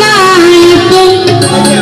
নাই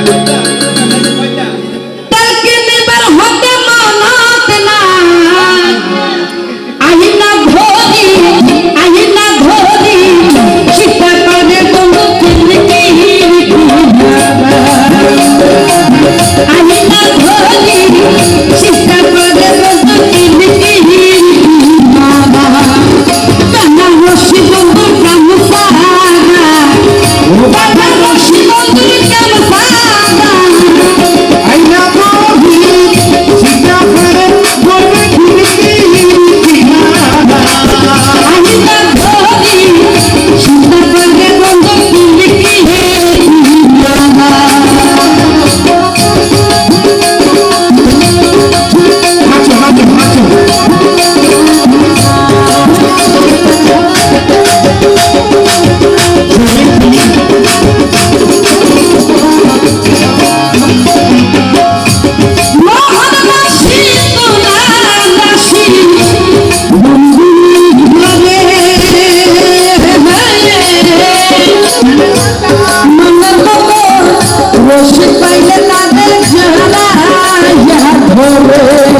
Shivaya Nagajana Yadhore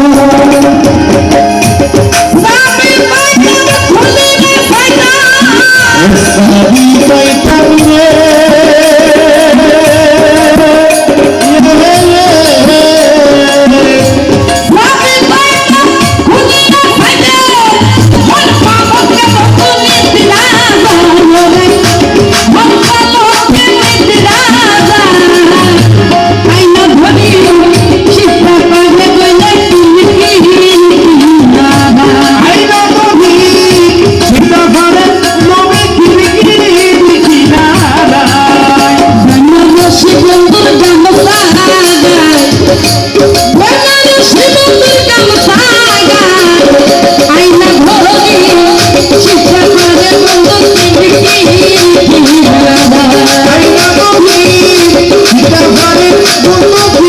gusta